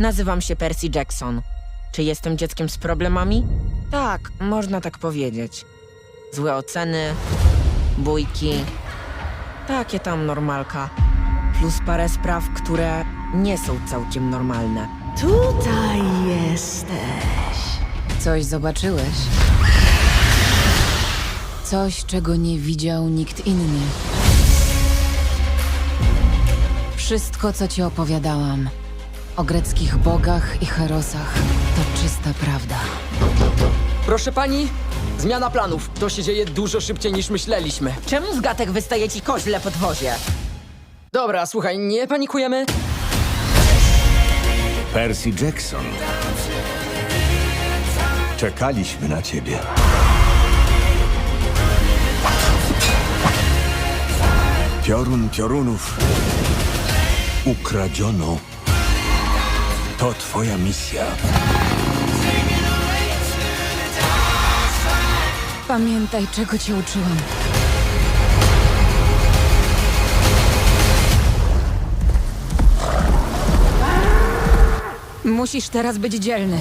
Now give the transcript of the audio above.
Nazywam się Percy Jackson. Czy jestem dzieckiem z problemami? Tak, można tak powiedzieć. Złe oceny, bójki. Takie tam normalka. Plus parę spraw, które nie są całkiem normalne. Tutaj jesteś. Coś zobaczyłeś. Coś, czego nie widział nikt inny. Wszystko, co ci opowiadałam o greckich bogach i herosach, to czysta prawda. Proszę pani, zmiana planów. To się dzieje dużo szybciej niż myśleliśmy. Czemu z gatek wystaje ci koźle podwozie? Dobra, słuchaj, nie panikujemy. Percy Jackson. Czekaliśmy na ciebie. Piorun piorunów. Ukradziono. To twoja misja. Pamiętaj, czego cię uczyłam. Musisz teraz być dzielny.